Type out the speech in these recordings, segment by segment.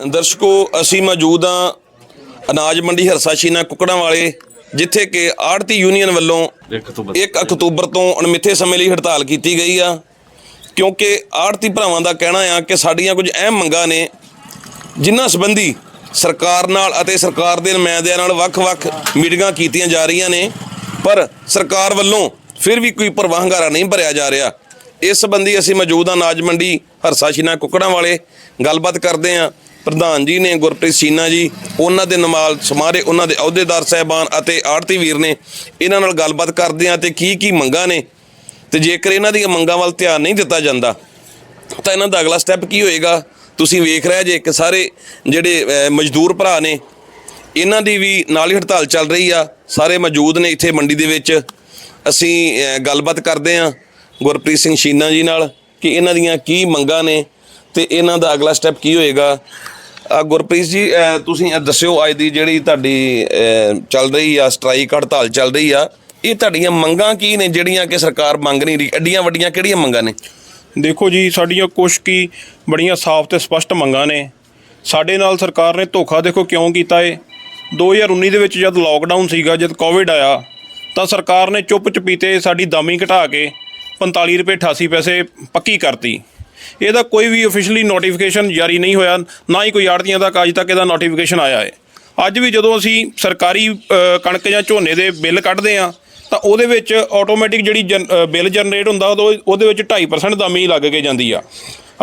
ਦਰਸ਼ਕੋ ਅਸੀਂ ਮੌਜੂਦ ਹਾਂ ਅਨਾਜ ਮੰਡੀ ਹਰਸਾ ਸ਼ੀਨਾ ਕੁਕੜਾਂ ਵਾਲੇ ਜਿੱਥੇ ਕਿ ਆੜਤੀ ਯੂਨੀਅਨ ਵੱਲੋਂ 1 ਅਕਤੂਬਰ ਤੋਂ ਅਣਮਿੱਥੇ ਸਮੇਂ ਲਈ ਹੜਤਾਲ ਕੀਤੀ ਗਈ ਆ। ਕਿਉਂਕਿ ਆੜਤੀ ਭਰਾਵਾਂ ਦਾ ਕਹਿਣਾ ਆ ਕਿ ਸਾਡੀਆਂ ਕੁਝ ਅਹਿਮ ਮੰਗਾਂ ਨੇ ਜਿਨ੍ਹਾਂ ਸੰਬੰਧੀ ਸਰਕਾਰ ਨਾਲ ਅਤੇ ਸਰਕਾਰ ਦੇ ਨੁਮਾਇੰਦਿਆਂ ਨਾਲ ਵੱਖ-ਵੱਖ ਮੀਟਿੰਗਾਂ ਕੀਤੀਆਂ ਜਾ ਰਹੀਆਂ ਨੇ। ਪਰ ਸਰਕਾਰ ਵੱਲੋਂ ਫਿਰ ਵੀ ਕੋਈ ਪ੍ਰਵਾਹਗਾਰਾ ਨਹੀਂ ਭਰਿਆ ਜਾ ਰਿਹਾ। ਇਸ ਸੰਬੰਧੀ ਅਸੀਂ ਮੌਜੂਦ ਅਨਾਜ ਮੰਡੀ ਹਰਸਾ ਸ਼ੀਨਾ ਕੁਕੜਾਂ ਵਾਲੇ ਗੱਲਬਾਤ ਕਰਦੇ ਹਾਂ। ਪ੍ਰਧਾਨ ਜੀ ਨੇ ਗੁਰਪ੍ਰੀਤ ਸੀਨਾ ਜੀ, ਉਹਨਾਂ ਦੇ ਨਾਲ ਸਮਾਰੇ ਉਹਨਾਂ ਦੇ ਅਹੁਦੇਦਾਰ ਸਹਿਬਾਨ ਅਤੇ ਆੜਤੀ ਵੀਰ ਨੇ ਇਹਨਾਂ ਨਾਲ ਗੱਲਬਾਤ ਕਰਦੇ ਹਾਂ ਤੇ ਕੀ ਕੀ ਮੰਗਾਂ ਨੇ ਤੇ ਜੇਕਰ ਇਹਨਾਂ ਦੀਆਂ ਮੰਗਾਂ ਵੱਲ ਧਿਆਨ ਨਹੀਂ ਦਿੱਤਾ ਜਾਂਦਾ, ਤਾਂ ਇਹਨਾਂ ਦਾ ਅਗਲਾ ਸਟੈਪ ਕੀ ਹੋਏਗਾ? ਤੁਸੀਂ ਵੇਖ ਰਹੇ ਜੇ ਕਿ ਸਾਰੇ ਜਿਹੜੇ ਮਜ਼ਦੂਰ ਭਰਾ ਨੇ, ਇਹਨਾਂ ਦੀ ਵੀ ਨਾਲ ਹੀ ਹੜਤਾਲ ਚੱਲ ਰਹੀ ਆ, ਸਾਰੇ ਮੌਜੂਦ ਨੇ ਇੱਥੇ ਮੰਡੀ ਦੇ ਵਿੱਚ। ਅਸੀਂ ਗੱਲਬਾਤ ਕਰਦੇ ਹਾਂ ਗੁਰਪ੍ਰੀਤ ਸਿੰਘ ਸ਼ੀਨਾ ਜੀ ਨਾਲ ਕਿ ਇਹਨਾਂ ਦੀਆਂ ਕੀ ਮੰਗਾਂ ਨੇ ਤੇ ਇਹਨਾਂ ਦਾ ਅਗਲਾ ਸਟੈਪ ਕੀ ਹੋਏਗਾ? ਗੁਰਪ੍ਰੀਤ ਜੀ ਤੁਸੀਂ ਦੱਸਿਓ ਅੱਜ ਦੀ ਜਿਹੜੀ ਤੁਹਾਡੀ ਚੱਲ ਰਹੀ ਆ, ਸਟ੍ਰਾਈਕ ਹੜਤਾਲ ਚੱਲ ਰਹੀ ਆ, ਇਹ ਤੁਹਾਡੀਆਂ ਮੰਗਾਂ ਕੀ ਨੇ ਜਿਹੜੀਆਂ ਕਿ ਸਰਕਾਰ ਮੰਗ ਨਹੀਂ ਰਹੀ? ਐਡੀਆਂ ਵੱਡੀਆਂ ਕਿਹੜੀਆਂ ਮੰਗਾਂ ਨੇ? ਦੇਖੋ ਜੀ, ਸਾਡੀਆਂ ਕੁਛ ਕੀ ਬੜੀਆਂ ਸਾਫ਼ ਤੇ ਸਪਸ਼ਟ ਮੰਗਾਂ ਨੇ। ਸਾਡੇ ਨਾਲ ਸਰਕਾਰ ਨੇ ਧੋਖਾ ਦੇਖੋ ਕਿਉਂ ਕੀਤਾ ਏ? 2019 ਦੇ ਵਿੱਚ ਜਦ ਲੋਕਡਾਊਨ ਸੀਗਾ, ਜਦ ਕੋਵਿਡ ਆਇਆ, ਤਾਂ ਸਰਕਾਰ ਨੇ ਚੁੱਪ ਚਪੀਤੇ ਸਾਡੀ ਦਾਮੀ ਘਟਾ ਕੇ 45 ਰੁਪਏ 88 ਪੈਸੇ ਪੱਕੀ ਕਰਤੀ। ਇਹਦਾ ਕੋਈ ਵੀ ਅਫੀਸ਼ੀਅਲੀ ਨੋਟੀਫਿਕੇਸ਼ਨ ਜਾਰੀ ਨਹੀਂ ਹੋਇਆ, ਨਾ ਹੀ ਕੋਈ ਆੜਤੀਆਂ ਦਾ ਅੱਜ ਤੱਕ ਇਹਦਾ ਨੋਟੀਫਿਕੇਸ਼ਨ ਆਇਆ ਹੈ। ਅੱਜ ਵੀ ਜਦੋਂ ਅਸੀਂ ਸਰਕਾਰੀ ਕਣਕ ਜਾਂ ਝੋਨੇ ਦੇ ਬਿੱਲ ਕੱਢਦੇ ਆ ਤਾਂ ਉਹਦੇ ਵਿੱਚ ਆਟੋਮੈਟਿਕ ਜਿਹੜੀ ਜਨ- ਬਿੱਲ ਜਨਰੇਟ ਹੁੰਦਾ, ਉਹਦੇ ਵਿੱਚ 2.5% ਦਾਮੀ ਲੱਗ ਕੇ ਜਾਂਦੀ ਆ।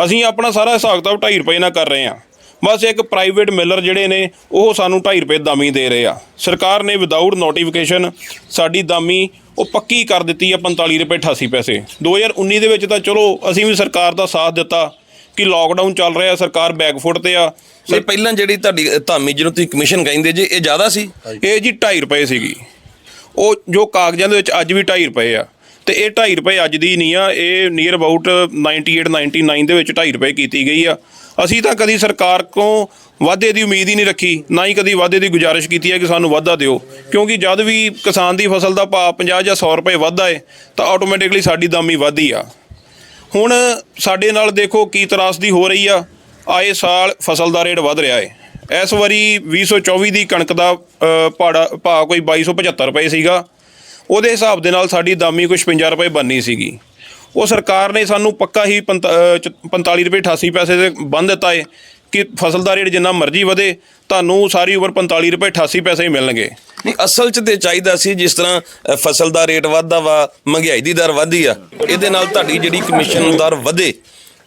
ਅਸੀਂ ਆਪਣਾ ਸਾਰਾ ਹਿਸਾਬ ਕਿਤਾਬ 2.5 ਰੁਪਏ ਨਾਲ ਕਰ ਰਹੇ ਆ ਬਸ ਇੱਕ ਪ੍ਰਾਈਵੇਟ ਮਿਲਰ ਜਿਹੜੇ ਨੇ, ਉਹ ਸਾਨੂੰ 2.5 ਰੁਪਏ ਦਾਮੀ ਦੇ ਰਹੇ ਆ। ਸਰਕਾਰ ਨੇ ਵਿਦਆਊਟ ਨੋਟੀਫਿਕੇਸ਼ਨ ਸਾਡੀ ਦਾਮੀ ਉਹ ਪੱਕੀ ਕਰ ਦਿੱਤੀ ਆ 45 ਰੁਪਏ 88 ਪੈਸੇ। 2019 ਦੇ ਵਿੱਚ ਤਾਂ ਚਲੋ ਅਸੀਂ ਵੀ ਸਰਕਾਰ ਦਾ ਸਾਥ ਦਿੱਤਾ ਕਿ ਲੋਕਡਾਊਨ ਚੱਲ ਰਿਹਾ ਸਰਕਾਰ ਬੈਕਫੁੱਟ ਤੇ ਆ। ਨਹੀਂ ਪਹਿਲਾਂ ਜਿਹੜੀ ਤੁਹਾਡੀ ਧਾਮੀ ਜਿਹਨੂੰ ਤੁਸੀਂ ਕਮਿਸ਼ਨ ਕਹਿੰਦੇ ਜੇ ਇਹ ਜ਼ਿਆਦਾ ਸੀ? ਇਹ ਜੀ 2.5 ਰੁਪਏ ਸੀਗੀ। ਉਹ ਜੋ ਕਾਗਜ਼ਾਂ ਦੇ ਵਿੱਚ ਅੱਜ ਵੀ 2.5 ਰੁਪਏ ਆ। ਤੇ ਇਹ 2.5 ਰੁਪਏ ਅੱਜ ਦੀ ਨਹੀਂ ਆ ਇਹ ਨੀਅਰ ਅਬਾਊਟ 98 99 ਦੇ ਵਿੱਚ 2.5 ਰੁਪਏ ਕੀਤੀ ਗਈ ਆ। ਅਸੀਂ ਤਾਂ ਕਦੀ ਸਰਕਾਰ ਕੋਲ ਵਾਧੇ ਦੀ ਉਮੀਦ ਹੀ ਨਹੀਂ ਰੱਖੀ ਨਾ ਹੀ ਕਦੀ ਵਾਧੇ ਦੀ ਗੁਜ਼ਾਰਿਸ਼ ਕੀਤੀ ਹੈ ਕਿ ਸਾਨੂੰ ਵਾਧਾ ਦਿਓ। ਕਿਉਂਕਿ ਜਦ ਵੀ ਕਿਸਾਨ ਦੀ ਫਸਲ ਦਾ ਭਾਅ 50 ਜਾਂ 100 ਰੁਪਏ ਵੱਧਦਾ ਹੈ ਤਾਂ ਆਟੋਮੈਟਿਕਲੀ ਸਾਡੀ ਦਾਮੀ ਵੱਧਦੀ ਆ। ਹੁਣ ਸਾਡੇ ਨਾਲ ਦੇਖੋ ਕੀ ਤਰਾਸਦੀ ਹੋ ਰਹੀ ਆ। ਆਏ ਸਾਲ ਫਸਲ ਦਾ ਰੇਟ ਵੱਧ ਰਿਹਾ ਹੈ ਇਸ ਵਾਰੀ 2024 ਦੀ ਕਣਕ ਦਾ ਅ, ਭਾੜਾ ਭਾਅ ਕੋਈ 2275 ਰੁਪਏ ਸੀਗਾ। ਉਹਦੇ ਹਿਸਾਬ ਦੇ ਨਾਲ ਸਾਡੀ ਦਾਮੀ ਕੋਈ 56 ਰੁਪਏ ਬਣਨੀ ਸੀਗੀ। ਉਹ ਸਰਕਾਰ ਨੇ ਸਾਨੂੰ ਪੱਕਾ ਹੀ ਪੰਤ- ਅ, ਚ- 45 ਰੁਪਏ 88 ਪੈਸੇ ਦੇ ਬੰਨ ਦਿੱਤਾ ਹੈ ਕਿ ਫਸਲ ਦਾ ਰੇਟ ਜਿੰਨਾ ਮਰਜ਼ੀ ਵਧੇ ਤੁਹਾਨੂੰ ਸਾਰੀ ਉਮਰ 45 ਰੁਪਏ 88 ਪੈਸੇ ਹੀ ਮਿਲਣਗੇ। ਨਹੀਂ ਅਸਲ 'ਚ ਤੇ ਚਾਹੀਦਾ ਸੀ ਜਿਸ ਤਰ੍ਹਾਂ ਫਸਲ ਦਾ ਰੇਟ ਵੱਧਦਾ ਵਾ ਮਹਿੰਗਾਈ ਦੀ ਦਰ ਵਧਦੀ ਆ ਇਹਦੇ ਨਾਲ ਤੁਹਾਡੀ ਜਿਹੜੀ ਕਮਿਸ਼ਨ ਦਰ ਵਧੇ।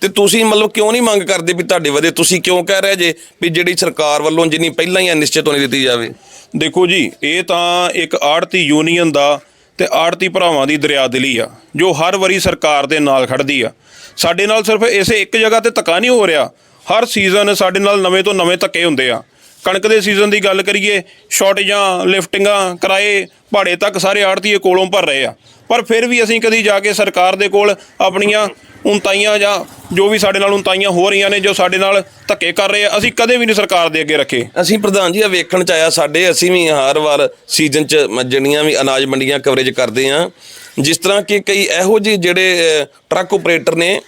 ਤੇ ਤੁਸੀਂ ਮਤਲਬ ਕਿਉਂ ਨਹੀਂ ਮੰਗ ਕਰਦੇ ਵੀ ਤੁਹਾਡੇ ਵਧੇ? ਤੁਸੀਂ ਕਿਉਂ ਕਹਿ ਰਹੇ ਜੇ ਵੀ ਜਿਹੜੀ ਸਰਕਾਰ ਵੱਲੋਂ ਜਿੰਨੀ ਪਹਿਲਾਂ ਹੀ ਨਿਸ਼ਚਿਤ ਹੋਣੀ ਦਿੱਤੀ ਜਾਵੇ? ਦੇਖੋ ਜੀ ਇਹ ਤਾਂ ਇੱਕ ਆੜਤੀ ਯੂਨੀਅਨ ਦਾ ਤੇ ਆੜਤੀ ਭਰਾਵਾਂ ਦੀ ਦਰਿਆਦਿਲੀ ਆ, ਜੋ ਹਰ ਵਾਰੀ ਸਰਕਾਰ ਦੇ ਨਾਲ ਖੜਦੀ ਆ। ਸਾਡੇ ਨਾਲ ਸਿਰਫ ਇਸੇ ਇੱਕ ਜਗ੍ਹਾ ਤੇ ਧੱਕਾ ਨਹੀਂ ਹੋ ਰਿਹਾ। ਹਰ ਸੀਜ਼ਨ ਸਾਡੇ ਨਾਲ ਨਵੇਂ ਤੋਂ ਨਵੇਂ ਧੱਕੇ ਹੁੰਦੇ ਆ। ਕਣਕ ਦੇ ਸੀਜ਼ਨ ਦੀ ਗੱਲ ਕਰੀਏ ਸ਼ਾਰਟੇਜਾਂ ਲਿਫਟਿੰਗਾਂ ਕਿਰਾਏ ਭਾੜੇ ਤੱਕ ਸਾਰੇ ਆੜਤੀਏ ਕੋਲੋਂ ਭਰ ਰਹੇ ਆ। ਪਰ ਫਿਰ ਵੀ ਅਸੀਂ ਕਦੀ ਜਾ ਕੇ ਸਰਕਾਰ ਦੇ ਕੋਲ ਆਪਣੀਆਂ ਉਨਤਾਈਆਂ ਜਾਂ ਜੋ ਵੀ ਸਾਡੇ ਨਾਲ ਉਨਤਾਈਆਂ ਹੋ ਰਹੀਆਂ ਨੇ, ਜੋ ਸਾਡੇ ਨਾਲ ਧੱਕੇ ਕਰ ਰਹੇ ਆ, ਅਸੀਂ ਕਦੇ ਵੀ ਨਹੀਂ ਸਰਕਾਰ ਦੇ ਅੱਗੇ ਰੱਖੇ। ਅਸੀਂ ਪ੍ਰਧਾਨ ਜੀ ਆ ਵੇਖਣ ਚ ਆਇਆ ਸਾਡੇ, ਅਸੀਂ ਵੀ ਹਰ ਵਾਰ ਸੀਜ਼ਨ ਚ ਮ- ਜਿਹੜੀਆਂ ਵੀ ਅਨਾਜ ਮੰਡੀਆਂ ਕਵਰੇਜ ਕਰਦੇ ਆ। ਜਿਸ ਤਰ੍ਹਾਂ ਕਿ ਕਈ ਇਹੋ ਜਿਹੇ ਜਿਹੜੇ ਟਰੱਕ ਆਪਰੇਟਰ ਨੇ,